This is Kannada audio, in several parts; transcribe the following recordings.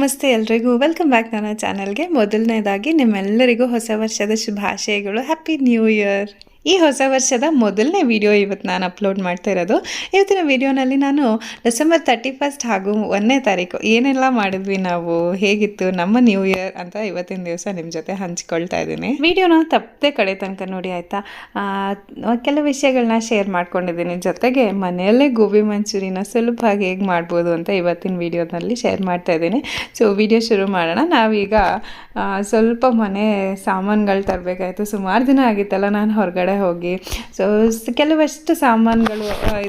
ನಮಸ್ತೆ ಎಲ್ರಿಗೂ. ವೆಲ್ಕಮ್ ಬ್ಯಾಕ್ ನನ್ನ ಚಾನಲ್ಗೆ ಮೊದಲನೇದಾಗಿ ನಿಮ್ಮೆಲ್ಲರಿಗೂ ಹೊಸ ವರ್ಷದ ಶುಭಾಶಯಗಳು. ಹ್ಯಾಪಿ ನ್ಯೂ ಇಯರ್ ಈ ಹೊಸ ವರ್ಷದ ಮೊದಲನೇ ವಿಡಿಯೋ ಇವತ್ತು ನಾನು ಅಪ್ಲೋಡ್ ಮಾಡ್ತಾ ಇರೋದು. ಇವತ್ತಿನ ವಿಡಿಯೋನಲ್ಲಿ ನಾನು ಡಿಸೆಂಬರ್ ತರ್ಟಿ ಫಸ್ಟ್ ಹಾಗೂ ಒಂದನೇ ತಾರೀಕು ಏನೆಲ್ಲ ಮಾಡಿದ್ವಿ ನಾವು, ಹೇಗಿತ್ತು, ನಮ್ಮ ನ್ಯೂ ಇಯರ್ ಅಂತ ಇವತ್ತಿನ ದಿವಸ ನಿಮ್ಮ ಜೊತೆ ಹಂಚ್ಕೊಳ್ತಾ ಇದ್ದೀನಿ. ವಿಡಿಯೋನ ತಪ್ಪದೆ ಕಡೆ ತನಕ ನೋಡಿ ಆಯಿತಾ? ಕೆಲವು ವಿಷಯಗಳನ್ನ ಶೇರ್ ಮಾಡ್ಕೊಂಡಿದ್ದೀನಿ. ಜೊತೆಗೆ ಮನೆಯಲ್ಲೇ ಗೋಬಿ ಮಂಚೂರಿನ ಸುಲಭವಾಗಿ ಹೇಗೆ ಮಾಡ್ಬೋದು ಅಂತ ಇವತ್ತಿನ ವಿಡಿಯೋನಲ್ಲಿ ಶೇರ್ ಮಾಡ್ತಾ ಇದ್ದೀನಿ. ಸೊ ವಿಡಿಯೋ ಶುರು ಮಾಡೋಣ. ನಾವೀಗ ಸ್ವಲ್ಪ ಮನೆ ಸಾಮಾನುಗಳು ತರಬೇಕಾಯ್ತು. ಸುಮಾರು ದಿನ ಆಗಿತ್ತಲ್ಲ ನಾನು ಹೊರಗಡೆ ಹೋಗಿ. ಸೊ ಕೆಲವಷ್ಟು ಸಾಮಾನುಗಳು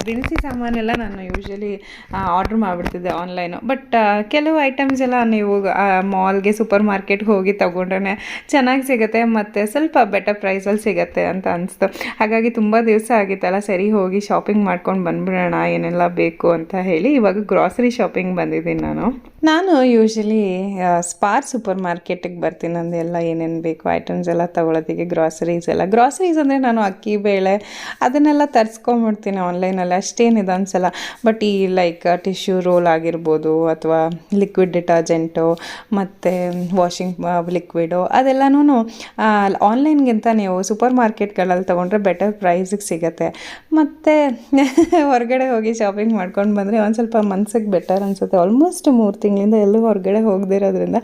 ದಿನಸಿ ಸಾಮಾನೆಲ್ಲ ನಾನು ಯೂಶ್ವಲಿ ಆರ್ಡ್ರ್ ಮಾಡಿಬಿಡ್ತಿದ್ದೆ ಆನ್ಲೈನು ಬಟ್ ಕೆಲವು ಐಟಮ್ಸ್ ಎಲ್ಲ ನೀವು ಮಾಲ್ಗೆ ಸೂಪರ್ ಮಾರ್ಕೆಟ್ಗೆ ಹೋಗಿ ತೊಗೊಂಡ್ರೆ ಚೆನ್ನಾಗಿ ಸಿಗುತ್ತೆ ಮತ್ತು ಸ್ವಲ್ಪ ಬೆಟರ್ ಪ್ರೈಸಲ್ಲಿ ಸಿಗುತ್ತೆ ಅಂತ ಅನಿಸ್ತು. ಹಾಗಾಗಿ ತುಂಬ ದಿವಸ ಆಗಿತ್ತಲ್ಲ, ಸರಿ ಹೋಗಿ ಶಾಪಿಂಗ್ ಮಾಡ್ಕೊಂಡು ಬಂದ್ಬಿಡೋಣ, ಏನೆಲ್ಲ ಬೇಕು ಅಂತ ಹೇಳಿ ಇವಾಗ ಗ್ರಾಸರಿ ಶಾಪಿಂಗ್ ಬಂದಿದ್ದೀನಿ ನಾನು. ನಾನು ಯೂಶ್ವಲಿ ಸ್ಪಾರ್ ಸೂಪರ್ ಮಾರ್ಕೆಟಿಗೆ ಬರ್ತೀನಿ ನಂದು ಎಲ್ಲ ಏನೇನು ಬೇಕು ಐಟಮ್ಸ್ ಎಲ್ಲ ತೊಗೊಳೋದಕ್ಕೆ ಗ್ರಾಸರೀಸ್ ಎಲ್ಲ. ಗ್ರಾಸರೀಸ್ ಅಂದರೆ ನಾನು ಅಕ್ಕಿ, ಬೇಳೆ ಅದನ್ನೆಲ್ಲ ತರಿಸ್ಕೊಂಬಿಡ್ತೀನಿ ಆನ್ಲೈನಲ್ಲಿ ಅಷ್ಟೇನಿದೆ ಅನ್ಸಲ್ಲ ಬಟ್ ಈ ಲೈಕ್ ಟಿಶ್ಯೂ ರೋಲ್ ಆಗಿರ್ಬೋದು ಅಥವಾ ಲಿಕ್ವಿಡ್ ಡಿಟರ್ಜೆಂಟು ಮತ್ತು ವಾಷಿಂಗ್ ಲಿಕ್ವಿಡು ಅದೆಲ್ಲನೂ ಆನ್ಲೈನ್ಗಿಂತ ನೀವು ಸೂಪರ್ ಮಾರ್ಕೆಟ್ಗಳಲ್ಲಿ ತೊಗೊಂಡ್ರೆ ಬೆಟರ್ ಪ್ರೈಸಿಗೆ ಸಿಗುತ್ತೆ. ಮತ್ತು ಹೊರಗಡೆ ಹೋಗಿ ಶಾಪಿಂಗ್ ಮಾಡ್ಕೊಂಡು ಬಂದರೆ ಒಂದು ಸ್ವಲ್ಪ ಮನ್ಸಿಗೆ ಬೆಟರ್ ಅನಿಸುತ್ತೆ. ಆಲ್ಮೋಸ್ಟ್ ಮೂರು ತಿಂಗಳಿಂದ ಎಲ್ಲೂ ಹೊರಗಡೆ ಹೋಗದಿರೋದ್ರಿಂದ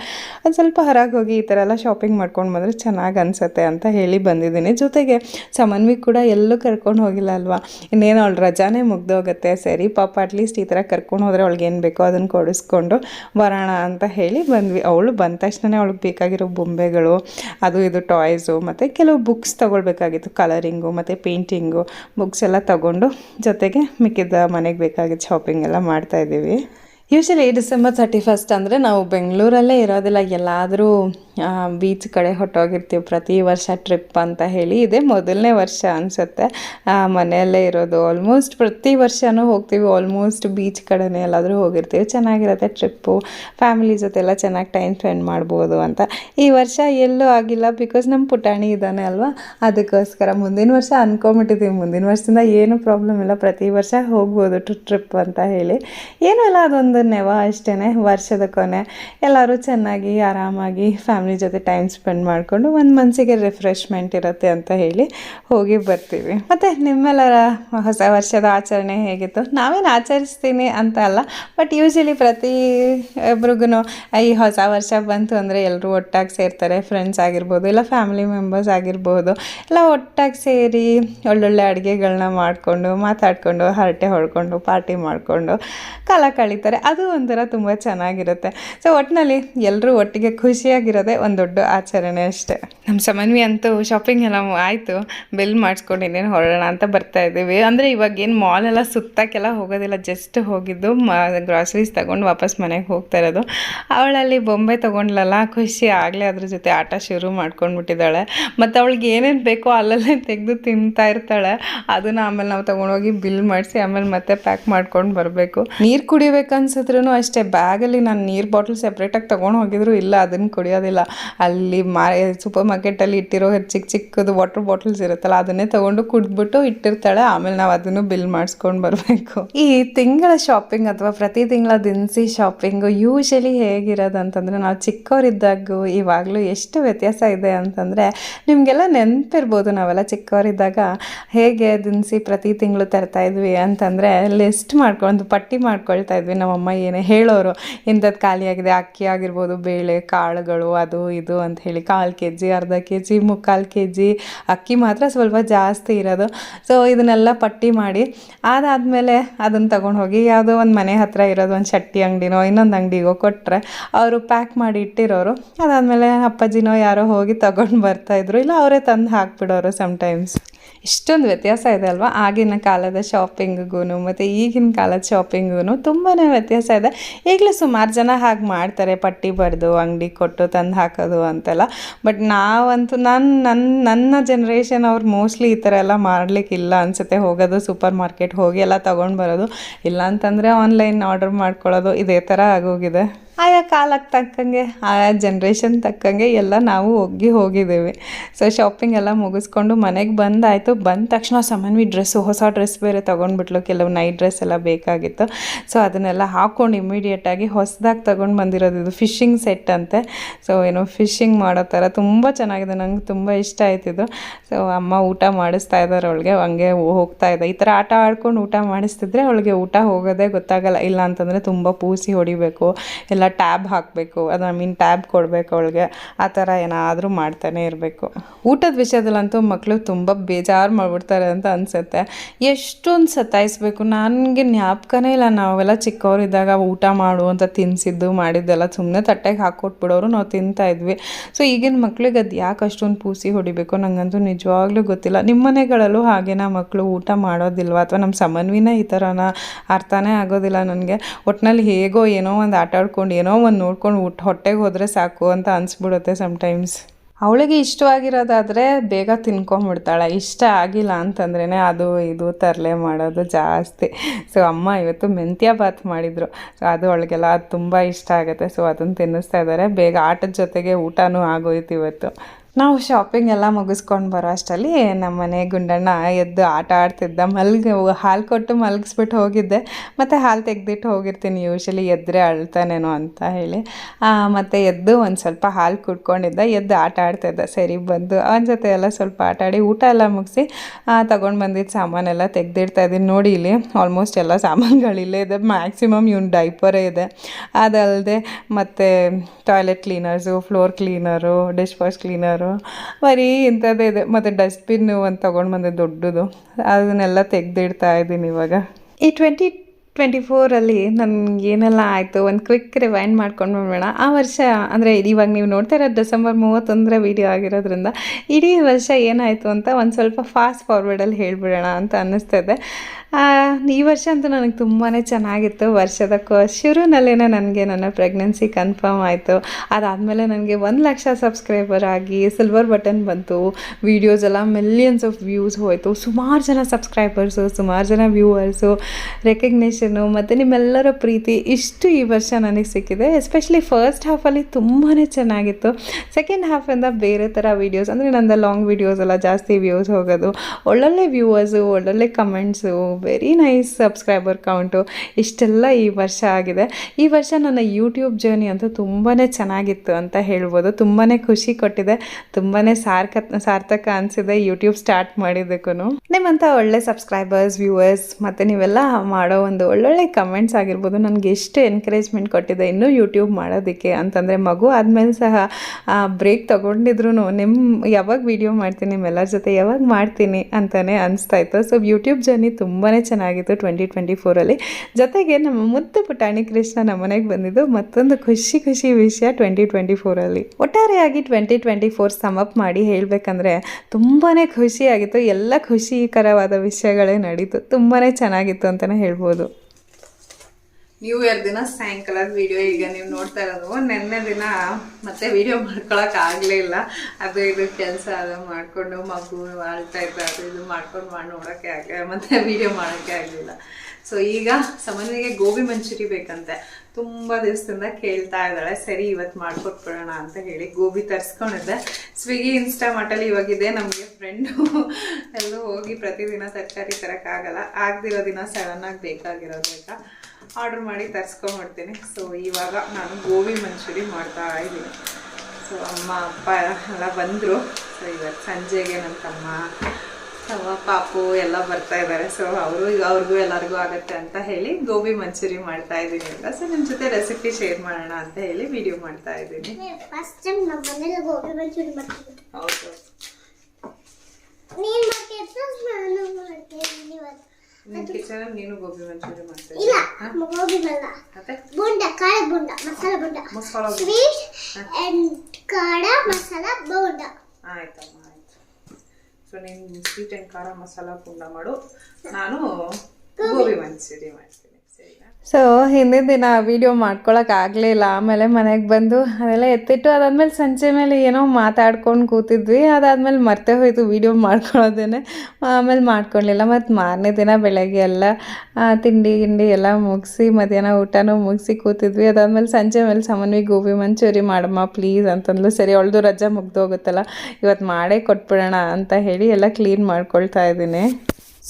ಒಂದು ಸ್ವಲ್ಪ ಹೊರಗೆ ಹೋಗಿ ಈ ಥರ ಎಲ್ಲ ಶಾಪಿಂಗ್ ಮಾಡ್ಕೊಂಡು ಬಂದರೆ ಚೆನ್ನಾಗಿ ಅನಿಸುತ್ತೆ ಅಂತ ಹೇಳಿ ಬಂದಿದ್ದೀನಿ. ಜೊತೆಗೆ ಸಮನ್ವಿ ಕೂಡ ಎಲ್ಲೂ ಕರ್ಕೊಂಡು ಹೋಗಿಲ್ಲ ಅಲ್ವಾ? ಇನ್ನೇನು ಅವಳು ರಜಾನೇ ಮುಗ್ದೋಗುತ್ತೆ. ಸರಿ, ಪಾಪ ಅಟ್ಲೀಸ್ಟ್ ಈ ಥರ ಕರ್ಕೊಂಡು ಹೋದರೆ ಅವಳಿಗೆ ಏನು ಬೇಕೋ ಅದನ್ನು ಕೊಡಿಸ್ಕೊಂಡು ಬರೋಣ ಅಂತ ಹೇಳಿ ಬಂದ್ವಿ. ಅವಳು ಬಂದ ತಕ್ಷಣವೇ ಅವಳಿಗೆ ಬೇಕಾಗಿರೋ ಬೊಂಬೆಗಳು, ಅದು ಇದು ಟಾಯ್ಸು ಮತ್ತು ಕೆಲವು ಬುಕ್ಸ್ ತೊಗೊಳ್ಬೇಕಾಗಿತ್ತು. ಕಲರಿಂಗು ಮತ್ತು ಪೇಂಟಿಂಗು ಬುಕ್ಸ್ ಎಲ್ಲ ತೊಗೊಂಡು ಜೊತೆಗೆ ಮಿಕ್ಕಿದ ಮನೆಗೆ ಬೇಕಾಗಿದ್ದ ಶಾಪಿಂಗ್ ಎಲ್ಲ ಮಾಡ್ತಾಯಿದ್ದೀವಿ ಯೂಶಲಿ ಡಿಸೆಂಬರ್ ಥರ್ಟಿ ಫಸ್ಟ್ ಅಂದರೆ ನಾವು ಬೆಂಗಳೂರಲ್ಲೇ ಇರೋದಿಲ್ಲ. ಎಲ್ಲಾದರೂ ಬೀಚ್ ಕಡೆ ಹೊಟ್ಟೋಗಿರ್ತೀವಿ ಪ್ರತಿ ವರ್ಷ ಟ್ರಿಪ್ ಅಂತ ಹೇಳಿ ಇದೇ. ಮೊದಲನೇ ವರ್ಷ ಅನಿಸುತ್ತೆ. ಮನೆಯಲ್ಲೇ ಇರೋದು. ಆಲ್ಮೋಸ್ಟ್ ಪ್ರತಿ ವರ್ಷವೂ ಹೋಗ್ತೀವಿ. ಆಲ್ಮೋಸ್ಟ್ ಬೀಚ್ ಕಡೆನೇ ಎಲ್ಲಾದರೂ ಹೋಗಿರ್ತೀವಿ. ಚೆನ್ನಾಗಿರುತ್ತೆ ಟ್ರಿಪ್ಪು ಫ್ಯಾಮಿಲಿ ಜೊತೆ ಎಲ್ಲ ಚೆನ್ನಾಗಿ ಟೈಮ್ ಸ್ಪೆಂಡ್ ಮಾಡ್ಬೋದು ಅಂತ. ಈ ವರ್ಷ ಎಲ್ಲೂ ಆಗಿಲ್ಲ ಬಿಕಾಸ್ ನಮ್ಮ ಪುಟಾಣಿ ಇದ್ದಾನೆ ಅಲ್ವಾ? ಅದಕ್ಕೋಸ್ಕರ ಮುಂದಿನ ವರ್ಷ ಅಂದ್ಕೊಂಬಿಟ್ಟಿದ್ದೀವಿ ಮುಂದಿನ ವರ್ಷದಿಂದ ಏನು ಪ್ರಾಬ್ಲಮ್ ಇಲ್ಲ. ಪ್ರತಿ ವರ್ಷ ಹೋಗ್ಬೋದು ಟ್ರಿಪ್ ಅಂತ ಹೇಳಿ. ಏನೂ ಇಲ್ಲ, ಅದೊಂದು ನೆವ ಅಷ್ಟೇ ವರ್ಷದ ಕೊನೆ. ಎಲ್ಲರೂ ಚೆನ್ನಾಗಿ, ಆರಾಮಾಗಿ ಫ್ಯಾಮಿಲಿ ಜೊತೆ ಟೈಮ್ ಸ್ಪೆಂಡ್ ಮಾಡಿಕೊಂಡು ಒಂದು ಮನಸ್ಸಿಗೆ ರಿಫ್ರೆಶ್ಮೆಂಟ್ ಇರುತ್ತೆ ಅಂತ ಹೇಳಿ ಹೋಗಿ ಬರ್ತೀವಿ. ಮತ್ತು ನಿಮ್ಮೆಲ್ಲರ ಹೊಸ ವರ್ಷದ ಆಚರಣೆ ಹೇಗಿತ್ತು? ನಾವೇನು ಆಚರಿಸ್ತೀನಿ ಅಂತ ಅಲ್ಲ ಬಟ್ ಯೂಶಲಿ ಪ್ರತಿ ಒಬ್ರಿಗೂ ಈ ಹೊಸ ವರ್ಷ ಬಂತು ಅಂದರೆ ಎಲ್ಲರೂ ಒಟ್ಟಾಗಿ ಸೇರ್ತಾರೆ ಫ್ರೆಂಡ್ಸ್ ಆಗಿರ್ಬೋದು, ಇಲ್ಲ ಫ್ಯಾಮಿಲಿ ಮೆಂಬರ್ಸ್ ಆಗಿರ್ಬೋದು, ಎಲ್ಲ ಒಟ್ಟಾಗಿ ಸೇರಿ ಒಳ್ಳೊಳ್ಳೆ ಅಡುಗೆಗಳನ್ನ ಮಾಡಿಕೊಂಡು, ಮಾತಾಡಿಕೊಂಡು, ಹರಟೆ ಹೊಡ್ಕೊಂಡು ಪಾರ್ಟಿ ಮಾಡಿಕೊಂಡು, ಕಾಲ ಕಳೀತಾರೆ. ಅದು ಒಂಥರ ತುಂಬ ಚೆನ್ನಾಗಿರುತ್ತೆ. ಸೊ ಒಟ್ಟಿನಲ್ಲಿ ಎಲ್ಲರೂ ಒಟ್ಟಿಗೆ ಖುಷಿಯಾಗಿರೋದೇ ಒಂದು ದೊಡ್ಡ ಆಚರಣೆ ಅಷ್ಟೇ. ನಮ್ಮ ಸಮನ್ವಿ ಅಂತೂ ಶಾಪಿಂಗ್ ಎಲ್ಲ ಆಯಿತು. ಬಿಲ್ ಮಾಡಿಸ್ಕೊಂಡು ಇನ್ನೇನು ಹೊರಡೋಣ ಅಂತ ಬರ್ತಾ ಇದ್ದೀವಿ. ಅಂದರೆ ಇವಾಗ ಏನು ಮಾಲ್ ಎಲ್ಲ ಸುತ್ತಕ್ಕೆಲ್ಲ ಹೋಗೋದಿಲ್ಲ ಜಸ್ಟ್ ಹೋಗಿದ್ದು ಮ ಗ್ರಾಸರೀಸ್ ತಗೊಂಡು ವಾಪಸ್ ಮನೆಗೆ ಹೋಗ್ತಾ ಇರೋದು. ಅವಳಲ್ಲಿ ಬೊಂಬೆ ತೊಗೊಂಡ್ಲಲ್ಲ ಖುಷಿ ಆಗಲೇ ಅದ್ರ ಜೊತೆ ಆಟ ಶುರು ಮಾಡ್ಕೊಂಡ್ಬಿಟ್ಟಿದ್ದಾಳೆ. ಮತ್ತು ಅವಳಿಗೆ ಏನೇನು ಬೇಕೋ ಅಲ್ಲಲ್ಲೇ ತೆಗೆದು ತಿಂತಾ ಇರ್ತಾಳೆ. ಅದನ್ನು ಆಮೇಲೆ ನಾವು ತೊಗೊಂಡೋಗಿ ಬಿಲ್ ಮಾಡಿಸಿ ಆಮೇಲೆ ಮತ್ತೆ ಪ್ಯಾಕ್ ಮಾಡ್ಕೊಂಡು ಬರಬೇಕು. ನೀರು ಕುಡಿಬೇಕು ಅನ್ಸಿದ್ರೂ ಅಷ್ಟೇ, ಬ್ಯಾಗಲ್ಲಿ ನಾನು ನೀರು ಬಾಟಲ್ ಸೆಪ್ರೇಟಾಗಿ ತೊಗೊಂಡು ಹೋಗಿದ್ರು ಇಲ್ಲ ಅದನ್ನು ಕುಡಿಯೋದಿಲ್ಲ. ಅಲ್ಲಿ ಮಾ ಸೂಪರ್ ಮಾರ್ಕೆಟಲ್ಲಿ ಇಟ್ಟಿರೋ ಚಿಕ್ಕ ಚಿಕ್ಕದು ವಾಟರ್ ಬಾಟಲ್ಸ್ ಇರುತ್ತಲ್ಲ, ಅದನ್ನೇ ತೊಗೊಂಡು ಕುಡಿದ್ಬಿಟ್ಟು ಇಟ್ಟಿರ್ತಾಳೆ. ಆಮೇಲೆ ನಾವು ಅದನ್ನು ಬಿಲ್ ಮಾಡಿಸ್ಕೊಂಡು ಬರಬೇಕು. ಈ ತಿಂಗಳ ಶಾಪಿಂಗ್ ಅಥವಾ ಪ್ರತಿ ತಿಂಗಳ ದಿನಸಿ ಶಾಪಿಂಗು ಯೂಶಲಿ ಹೇಗಿರೋದು ಅಂತಂದರೆ, ನಾವು ಚಿಕ್ಕವರಿದ್ದಾಗೂ ಇವಾಗಲೂ ಎಷ್ಟು ವ್ಯತ್ಯಾಸ ಇದೆ ಅಂತಂದರೆ, ನಿಮಗೆಲ್ಲ ನೆನಪಿರ್ಬೋದು ನಾವೆಲ್ಲ ಚಿಕ್ಕವರಿದ್ದಾಗ ಹೇಗೆ ದಿನಸಿ ಪ್ರತಿ ತಿಂಗಳು ತರ್ತಾ ಇದ್ವಿ ಅಂತಂದರೆ ಲಿಸ್ಟ್ ಮಾಡ್ಕೊಂಡು ಪಟ್ಟಿ ಮಾಡ್ಕೊಳ್ತಾ ಇದ್ವಿ ನಮ್ಮಮ್ಮ ಏನೇ ಹೇಳೋರು ಇಂಥದ್ದು ಖಾಲಿಯಾಗಿದೆ ಅಕ್ಕಿ ಆಗಿರ್ಬೋದು, ಬೇಳೆ, ಕಾಳುಗಳು, ಅದು ಇದು ಅಂತ ಹೇಳಿ ಕಾಲು ಕೆ ಜಿ ಅರ್ಧ ಕೆ ಜಿ ಮುಕ್ಕಾಲು ಕೆ ಜಿ ಅಕ್ಕಿ ಮಾತ್ರ ಸ್ವಲ್ಪ ಜಾಸ್ತಿ ಇರೋದು. ಸೊ ಇದನ್ನೆಲ್ಲ ಪಟ್ಟಿ ಮಾಡಿ ಅದಾದಮೇಲೆ ಅದನ್ನು ತೊಗೊಂಡು ಹೋಗಿ ಯಾವುದೋ ಒಂದು ಮನೆ ಹತ್ತಿರ ಇರೋದು, ಒಂದು ಚಟ್ಟಿ ಅಂಗಡಿನೋ, ಇನ್ನೊಂದು ಅಂಗಡಿಗೋ ಕೊಟ್ಟರೆ ಅವರು ಪ್ಯಾಕ್ ಮಾಡಿ ಇಟ್ಟಿರೋರು. ಅದಾದಮೇಲೆ ಅಪ್ಪಾಜಿನೋ ಯಾರೋ ಹೋಗಿ ತೊಗೊಂಡು ಬರ್ತಾಯಿದ್ರು ಇಲ್ಲ ಅವರೇ ತಂದು ಹಾಕ್ಬಿಡೋರು ಸಮ್ಟೈಮ್ಸ್ ಇಷ್ಟೊಂದು ವ್ಯತ್ಯಾಸ ಇದೆ ಅಲ್ವಾ? ಆಗಿನ ಕಾಲದ ಶಾಪಿಂಗ್ಗೂ ಮತ್ತು ಈಗಿನ ಕಾಲದ ಶಾಪಿಂಗೂ ತುಂಬಾ ವ್ಯತ್ಯಾಸ ಇದೆ. ಈಗಲೂ ಸುಮಾರು ಜನ ಹಾಗೆ ಮಾಡ್ತಾರೆ, ಪಟ್ಟಿ ಬರೆದು ಅಂಗಡಿ ಕೊಟ್ಟು, ತಂದು ಹಾಕೋದು ಅಂತೆಲ್ಲ. ಬಟ್ ನಾವಂತೂ ನಾನು ನನ್ನ ನನ್ನ ಜನ್ರೇಷನ್ ಅವ್ರು ಮೋಸ್ಟ್ಲಿ ಈ ಥರ ಎಲ್ಲ ಮಾಡಲಿಕ್ಕಿಲ್ಲ ಅನಿಸುತ್ತೆ. ಹೋಗೋದು ಸೂಪರ್ ಮಾರ್ಕೆಟ್ ಹೋಗಿ ಎಲ್ಲ ತೊಗೊಂಡು ಬರೋದು. ಇಲ್ಲ ಅಂತಂದರೆ ಆನ್ಲೈನ್ ಆರ್ಡರ್ ಮಾಡ್ಕೊಳ್ಳೋದು, ಇದೇ ಥರ ಆಗೋಗಿದೆ. ಆಯಾ ಕಾಲಕ್ಕೆ ತಕ್ಕಂಗೆ, ಆಯಾ ಜನ್ರೇಷನ್ ತಕ್ಕಂಗೆ ಎಲ್ಲ ನಾವು ಒಗ್ಗಿ ಹೋಗಿದ್ದೇವೆ. ಸೊ ಶಾಪಿಂಗ್ ಎಲ್ಲ ಮುಗಿಸ್ಕೊಂಡು ಮನೆಗೆ ಬಂದಾಯಿತು. ಬಂದ ತಕ್ಷಣ ಸಮನ್ವಿ ಡ್ರೆಸ್ಸು ಹೊಸ ಡ್ರೆಸ್ ಬೇರೆ ತೊಗೊಂಡ್ಬಿಟ್ಲು. ಕೆಲವು ನೈಟ್ ಡ್ರೆಸ್ ಎಲ್ಲ ಬೇಕಾಗಿತ್ತು. ಸೊ ಅದನ್ನೆಲ್ಲ ಹಾಕ್ಕೊಂಡು ಇಮಿಡಿಯೇಟಾಗಿ ಹೊಸದಾಗಿ ತೊಗೊಂಡು ಬಂದಿರೋದು ಇದು ಫಿಶಿಂಗ್ ಸೆಟ್ ಅಂತೆ. ಸೊ ಏನೋ ಫಿಶಿಂಗ್ ಮಾಡೋ ಥರ ತುಂಬ ಚೆನ್ನಾಗಿದೆ. ನಂಗೆ ತುಂಬ ಇಷ್ಟ ಆಯ್ತಿದ್ದು ಸೊ ಅಮ್ಮ ಊಟ ಮಾಡಿಸ್ತಾ ಇದ್ದಾರೆ ಅವಳಿಗೆ ಹಂಗೆ ಹೋಗ್ತಾ ಇದೆ. ಈ ಥರ ಆಟ ಆಡ್ಕೊಂಡು ಊಟ ಮಾಡಿಸ್ತಿದ್ರೆ ಅವಳಿಗೆ ಊಟ ಹೋಗೋದೇ ಗೊತ್ತಾಗಲ್ಲ. ಇಲ್ಲ ಅಂತಂದರೆ ತುಂಬ ಪೂಸಿ ಹೊಡಿಬೇಕು. ಎಲ್ಲ ಟ್ಯಾಬ್ ಹಾಕಬೇಕು, ಅದು ಐ ಮೀನ್ ಟ್ಯಾಬ್ ಕೊಡಬೇಕು ಅವಳಿಗೆ, ಆ ಥರ ಏನಾದರೂ ಮಾಡ್ತಾನೆ ಇರಬೇಕು. ಊಟದ ವಿಷಯದಲ್ಲಂತೂ ಮಕ್ಕಳು ತುಂಬ ಬೇಜಾರು ಮಾಡಿಬಿಡ್ತಾರೆ ಅಂತ ಅನಿಸುತ್ತೆ. ಎಷ್ಟೊಂದು ಸತಾಯಿಸ್ಬೇಕು, ನನಗೆ ಜ್ಞಾಪಕನೇ ಇಲ್ಲ. ನಾವೆಲ್ಲ ಚಿಕ್ಕವರಿದ್ದಾಗ ಊಟ ಮಾಡು ಅಂತ ತಿನ್ನಿಸಿದ್ದು ಮಾಡಿದ್ದೆಲ್ಲ ಸುಮ್ಮನೆ ತಟ್ಟೆಗೆ ಹಾಕ್ಕೊಟ್ಬಿಡೋರು ನಾವು ತಿಂತಾ ಇದ್ವಿ. ಸೊ ಈಗಿನ ಮಕ್ಳಿಗೆ ಅದು ಯಾಕೆ ಅಷ್ಟೊಂದು ಪೂಸಿ ಹೊಡಿಬೇಕು ನನಗಂತೂ ನಿಜವಾಗ್ಲೂ ಗೊತ್ತಿಲ್ಲ. ನಿಮ್ಮ ಮನೆಗಳಲ್ಲೂ ಹಾಗೇನಾ ಮಕ್ಕಳು ಊಟ ಮಾಡೋದಿಲ್ವಾ? ಅಥವಾ ನಮ್ಮ ಸಮನ್ವಿನ ಈ ಥರನ ಅರ್ಥನೇ ಆಗೋದಿಲ್ಲ ನನಗೆ. ಒಟ್ಟಿನಲ್ಲಿ ಹೇಗೋ ಏನೋ ಒಂದು ಆಟ ಆಡ್ಕೊಂಡು ಏನೋ ಒಂದು ನೋಡ್ಕೊಂಡು ಊಟ, ಹೊಟ್ಟೆಗೆ ಹೋದರೆ ಸಾಕು ಅಂತ ಅನಿಸ್ಬಿಡುತ್ತೆ ಸಮ್ಟೈಮ್ಸ್ ಅವಳಿಗೆ ಇಷ್ಟವಾಗಿರೋದಾದರೆ ಬೇಗ ತಿನ್ಕೊಂಬಿಡ್ತಾಳೆ ಇಷ್ಟ ಆಗಿಲ್ಲ ಅಂತಂದ್ರೇ ಅದು ಇದು ತರಲೆ ಮಾಡೋದು ಜಾಸ್ತಿ. ಸೊ ಅಮ್ಮ ಇವತ್ತು ಮೆಂತ್ಯ ಬಾತ್ ಮಾಡಿದರು. ಸೊ ಅದು ಅವಳಿಗೆಲ್ಲ ಅದು ತುಂಬ ಇಷ್ಟ ಆಗುತ್ತೆ. ಸೊ ಅದನ್ನು ತಿನ್ನಿಸ್ತಾ ಇದ್ದಾರೆ ಬೇಗ ಆಟದ ಜೊತೆಗೆ ಊಟನೂ ಆಗೋಯ್ತು ಇವತ್ತು. ನಾವು ಶಾಪಿಂಗ್ ಎಲ್ಲ ಮುಗಿಸ್ಕೊಂಡು ಬರೋ ಅಷ್ಟರಲ್ಲಿ ನಮ್ಮ ಮನೆ ಗುಂಡಣ್ಣ ಎದ್ದು ಆಟ ಆಡ್ತಿದ್ದ. ಮಲ್ಗ ಹಾಲು ಕೊಟ್ಟು ಮಲಗಿಸ್ಬಿಟ್ಟು ಹೋಗಿದ್ದೆ. ಮತ್ತು ಹಾಲು ತೆಗೆದಿಟ್ಟು ಹೋಗಿರ್ತೀನಿ. ಯೂಶಲಿ ಎದ್ದರೆ ಅಳ್ತಾನೇನೋ ಅಂತ ಹೇಳಿ. ಮತ್ತು ಮತ್ತೆ ಎದ್ದು ಒಂದು ಸ್ವಲ್ಪ ಹಾಲು ಕುಡ್ಕೊಂಡಿದ್ದ. ಎದ್ದು ಆಟ ಆಡ್ತಿದ್ದ. ಸರಿ, ಬಂದು ಅವನ ಜೊತೆ ಎಲ್ಲ ಸ್ವಲ್ಪ ಆಟ ಆಡಿ ಊಟ ಎಲ್ಲ ಮುಗಿಸಿ ತೊಗೊಂಡು ಬಂದಿದ್ದ ಸಾಮಾನೆಲ್ಲ ತೆಗ್ದಿಡ್ತಾ ಇದ್ದೀನಿ. ನೋಡಿ ಇಲ್ಲಿ ಆಲ್ಮೋಸ್ಟ್ ಎಲ್ಲ ಸಾಮಾನುಗಳಿಲ್ಲೇ ಇದೆ. ಮ್ಯಾಕ್ಸಿಮಮ್ ಇವ್ನು ಡೈಪರೇ ಇದೆ. ಅದಲ್ಲದೆ ಮತ್ತು toilet cleaners, floor cleaner, dish wash cleaner, ಬರೀ ಇಂಥದ್ದೇ ಇದೆ. ಮತ್ತು ಡಸ್ಟ್ಬಿನ್ನು ಒಂದು ತೊಗೊಂಡು ಬಂದೆ, ದೊಡ್ಡದು. ಅದನ್ನೆಲ್ಲ ತೆಗೆದಿಡ್ತಾ ಇದ್ದೀನಿ ಇವಾಗ. ಈ ಟ್ವೆಂಟಿ ಟ್ವೆಂಟಿ ಫೋರಲ್ಲಿ ನನಗೇನೆಲ್ಲ ಆಯಿತು, ಒಂದು ಕ್ವಿಕ್ ರಿವೈಂಡ್ ಮಾಡ್ಕೊಂಡು ಬಂದ್ಬೇಡ ಆ ವರ್ಷ, ಅಂದರೆ ಇವಾಗ ನೀವು ನೋಡ್ತಾ ಇರೋದು ಡಿಸೆಂಬರ್ ಮೂವತ್ತೊಂದರ ವೀಡಿಯೋ ಆಗಿರೋದ್ರಿಂದ, ಇಡೀ ವರ್ಷ ಏನಾಯಿತು ಅಂತ ಒಂದು ಸ್ವಲ್ಪ ಫಾಸ್ಟ್ ಫಾರ್ವರ್ಡಲ್ಲಿ ಹೇಳಿಬಿಡೋಣ ಅಂತ ಅನ್ನಿಸ್ತದೆ ಈ ವರ್ಷ ಅಂತೂ ನನಗೆ ತುಂಬಾ ಚೆನ್ನಾಗಿತ್ತು. ವರ್ಷದ ಕ ಶುರುನಲ್ಲೇ ನನಗೆ ನನ್ನ ಪ್ರೆಗ್ನೆನ್ಸಿ ಕನ್ಫರ್ಮ್ ಆಯಿತು. ಅದಾದಮೇಲೆ ನನಗೆ ಒಂದು ಲಕ್ಷ ಸಬ್ಸ್ಕ್ರೈಬರ್ ಆಗಿ ಸಿಲ್ವರ್ ಬಟನ್ ಬಂತು. ವೀಡಿಯೋಸ್ ಎಲ್ಲ ಮಿಲಿಯನ್ಸ್ ಆಫ್ ವ್ಯೂಸ್ ಹೋಯಿತು. ಸುಮಾರು ಜನ ಸಬ್ಸ್ಕ್ರೈಬರ್ಸು ಸುಮಾರು ಜನ ವ್ಯೂವರ್ಸು ರೆಕಗ್ನೇಷನು ಮತ್ತು ನಿಮ್ಮೆಲ್ಲರ ಪ್ರೀತಿ ಇಷ್ಟು ಈ ವರ್ಷ ನನಗೆ ಸಿಕ್ಕಿದೆ. ಎಸ್ಪೆಷಲಿ ಫಸ್ಟ್ ಹಾಫಲ್ಲಿ ತುಂಬಾ ಚೆನ್ನಾಗಿತ್ತು. ಸೆಕೆಂಡ್ ಹಾಫಿಂದ ಬೇರೆ ಥರ ವೀಡಿಯೋಸ್ ಅಂದರೆ ನಂದು ಲಾಂಗ್ ವೀಡಿಯೋಸ್ ಎಲ್ಲ ಜಾಸ್ತಿ ವ್ಯೂಸ್ ಹೋಗೋದು. ಒಳ್ಳೊಳ್ಳೆ ವ್ಯೂವರ್ಸು ಒಳ್ಳೊಳ್ಳೆ comments very nice subscriber count ಇಷ್ಟೆಲ್ಲ ಈ ವರ್ಷ ಆಗಿದೆ. ಈ ವರ್ಷ ನನ್ನ ಯೂಟ್ಯೂಬ್ ಜರ್ನಿ ಅಂತೂ ತುಂಬಾ ಚೆನ್ನಾಗಿತ್ತು ಅಂತ ಹೇಳ್ಬೋದು. ತುಂಬಾ ಖುಷಿ ಕೊಟ್ಟಿದೆ. ತುಂಬಾ ಸಾರ್ಕ, ಸಾರ್ಥಕ ಅನಿಸಿದೆ ಯೂಟ್ಯೂಬ್ ಸ್ಟಾರ್ಟ್ ಮಾಡಿದ್ದಕ್ಕೂ ನಿಮ್ಮಂಥ ಒಳ್ಳೆ ಸಬ್ಸ್ಕ್ರೈಬರ್ಸ್ ವ್ಯೂವರ್ಸ್ ಮತ್ತು ನೀವೆಲ್ಲ ಮಾಡೋ ಒಂದು ಒಳ್ಳೊಳ್ಳೆ ಕಮೆಂಟ್ಸ್ ಆಗಿರ್ಬೋದು. ನನಗೆ ಎಷ್ಟು ಎನ್ಕರೇಜ್ಮೆಂಟ್ ಕೊಟ್ಟಿದೆ ಇನ್ನೂ ಯೂಟ್ಯೂಬ್ ಮಾಡೋದಕ್ಕೆ ಅಂತಂದರೆ ಮಗು ಆದಮೇಲೆ ಸಹ ಬ್ರೇಕ್ ತೊಗೊಂಡಿದ್ರು ನಿಮ್ಮ ಯಾವಾಗ ವೀಡಿಯೋ ಮಾಡ್ತೀನಿ ನಿಮ್ಮೆಲ್ಲರ ಜೊತೆ ಯಾವಾಗ ಮಾಡ್ತೀನಿ ಅಂತಲೇ ಅನಿಸ್ತಾ ಇತ್ತು. ಸೊ ಯೂಟ್ಯೂಬ್ ಜರ್ನಿ ತುಂಬಾ ಚೆನ್ನಾಗಿತ್ತು ಟ್ವೆಂಟಿ ಟ್ವೆಂಟಿ ಫೋರಲ್ಲಿ. ಜೊತೆಗೆ ನಮ್ಮ ಮುದ್ದು ಪುಟಾಣಿ ಕೃಷ್ಣ ನಮ್ಮ ಮನೆಗೆ ಬಂದಿದ್ದು ಮತ್ತೊಂದು ಖುಷಿ ಖುಷಿ ವಿಷಯ ಟ್ವೆಂಟಿ ಟ್ವೆಂಟಿ ಫೋರಲ್ಲಿ. ಒಟ್ಟಾರೆಯಾಗಿ ಟ್ವೆಂಟಿ ಟ್ವೆಂಟಿ ಫೋರ್ ಸಮಪ್ ಮಾಡಿ ಹೇಳಬೇಕಂದ್ರೆ ತುಂಬಾ ಖುಷಿಯಾಗಿತ್ತು. ಎಲ್ಲ ಖುಷಿಕರವಾದ ವಿಷಯಗಳೇ ನಡೀತು. ತುಂಬಾ ಚೆನ್ನಾಗಿತ್ತು ಅಂತಲೇ ಹೇಳ್ಬೋದು. ನ್ಯೂ ಇಯರ್ ದಿನ ಸಾಯಂಕಾಲ ವಿಡಿಯೋ ಈಗ ನೀವು ನೋಡ್ತಾ ಇರೋದು, ನಿನ್ನೆ ದಿನ ಮತ್ತೆ ವಿಡಿಯೋ ಮಾಡ್ಕೊಳಕ್ ಆಗ್ಲೇ ಇಲ್ಲ. ಅದು ಇದು ಕೆಲಸ ಅದು ಮಾಡ್ಕೊಂಡು ಮಗು ಆಳ್ತಾ ಇದ್ದ, ಅದು ಇದು ಮಾಡ್ಕೊಂಡು ಮಾಡಿ ನೋಡೋಕ್ಕೆ ಆಗ ಮತ್ತೆ ವಿಡಿಯೋ ಮಾಡೋಕ್ಕೆ ಆಗಲಿಲ್ಲ. ಸೊ ಈಗ ಸಮನ್ವಿಗೆ ಗೋಬಿ ಮಂಚೂರಿ ಬೇಕಂತೆ. ತುಂಬ ದಿವಸದಿಂದ ಕೇಳ್ತಾ ಇದ್ದಾಳೆ, ಸರಿ ಇವತ್ತು ಮಾಡ್ಕೊಟ್ಬಿಡೋಣ ಅಂತ ಹೇಳಿ ಗೋಬಿ ತರಿಸ್ಕೊಂಡಿದ್ದೆ. ಸ್ವಿಗ್ಗಿ ಇನ್ಸ್ಟಾಮಾರ್ಟಲ್ಲಿ ಇವಾಗಿದೆ ನಮಗೆ ಫ್ರೆಂಡು ಎಲ್ಲೂ ಹೋಗಿ ಪ್ರತಿದಿನ ತರಕಾರಿ ತರೋಕ್ಕಾಗಲ್ಲ. ಆಗದಿರೋ ದಿನ ಸಡನ್ನಾಗಿ ಬೇಕಾಗಿರೋದು ಬೇಕಾ ಆರ್ಡರ್ ಮಾಡಿ ತರಿಸ್ಕೊಂಬಿಡ್ತೀನಿ ಸೊ ಇವಾಗ ನಾನು ಗೋಬಿ ಮಂಚೂರಿ ಮಾಡ್ತಾ ಇದ್ದೀನಿ. ಸೊ ಅಮ್ಮ ಅಪ್ಪ ಎಲ್ಲ ಬಂದರು. ಸೊ ಇವತ್ತು ಸಂಜೆಗೆ ನನ್ನ ತಮ್ಮ ತಮ್ಮ ಪಾಪು ಎಲ್ಲ ಬರ್ತಾ ಇದ್ದಾರೆ. ಸೊ ಅವರು ಅವ್ರಿಗೂ ಎಲ್ಲರಿಗೂ ಆಗುತ್ತೆ ಅಂತ ಹೇಳಿ ಗೋಬಿ ಮಂಚೂರಿ ಮಾಡ್ತಾ ಇದ್ದೀನಿ ಅಂತ. ಸೊ ನಿಮ್ಮ ಜೊತೆ ರೆಸಿಪಿ ಶೇರ್ ಮಾಡೋಣ ಅಂತ ಹೇಳಿ ವಿಡಿಯೋ ಮಾಡ್ತಾ ಇದ್ದೀನಿ. ಹೌದು. ಗೋಬಿ ಹೌದು ನೀನ್ ಗೋಬಿ ಮಂಚೂರಿ ಮಾಡ್ತೀನಿ ಇಲ್ಲ ಗೋಬಿ ಮತ್ತೆ? ಬೊಂಡ ಖಾರ ಬೊಂಡ ಮಸಾಲ ಬೊಂಡ. ಮಸಾಲ ಸ್ವೀಟ್ ಅಂಡ್ ಖಾರ ಮಸಾಲ ಬೋಂಡ. ಆಯ್ತಮ್ಮ ಆಯ್ತು. ಸೊ ನೀನು ಸ್ವೀಟ್ ಅಂಡ್ ಖಾರ ಮಸಾಲ ಪುಂಡ ಮಾಡು. ನಾನು ಗೋಬಿ ಮಂಚೂರಿ ಮಾಡ್ತೀನಿ. ಸೊ ಹಿಂದಿನ ದಿನ ವೀಡಿಯೋ ಮಾಡ್ಕೊಳಕ್ಕೆ ಆಗಲಿಲ್ಲ ಆಮೇಲೆ ಮನೆಗೆ ಬಂದು ಅದೆಲ್ಲ ಎತ್ತಿಟ್ಟು ಅದಾದ್ಮೇಲೆ ಸಂಜೆ ಮೇಲೆ ಏನೋ ಮಾತಾಡ್ಕೊಂಡು ಕೂತಿದ್ವಿ. ಅದಾದ್ಮೇಲೆ ಮರ್ತೆ ಹೋಯ್ತು ವೀಡಿಯೋ ಮಾಡ್ಕೊಳ್ಳೋದೇನೆ ಆಮೇಲೆ ಮಾಡ್ಕೊಳ್ಲಿಲ್ಲ. ಮತ್ತು ಮಾರನೇ ದಿನ ಬೆಳಗ್ಗೆ ಎಲ್ಲ ತಿಂಡಿ ಗಿಂಡಿ ಎಲ್ಲ ಮುಗಿಸಿ, ಮಧ್ಯಾಹ್ನ ಊಟನೂ ಮುಗಿಸಿ ಕೂತಿದ್ವಿ. ಅದಾದ್ಮೇಲೆ ಸಂಜೆ ಮೇಲೆ ಸಮನ್ವಿ, ಗೋಬಿ ಮಂಚೂರಿ ಮಾಡಮ್ಮ ಪ್ಲೀಸ್ ಅಂತಂದ್ಲು. ಸರಿ, ಅವಳದು ರಜಾ ಮುಗ್ದೋಗುತ್ತಲ್ಲ ಇವತ್ತು ಮಾಡೇ ಕೊಟ್ಬಿಡೋಣ ಅಂತ ಹೇಳಿ ಎಲ್ಲ ಕ್ಲೀನ್ ಮಾಡ್ಕೊಳ್ತಾ ಇದ್ದೀನಿ.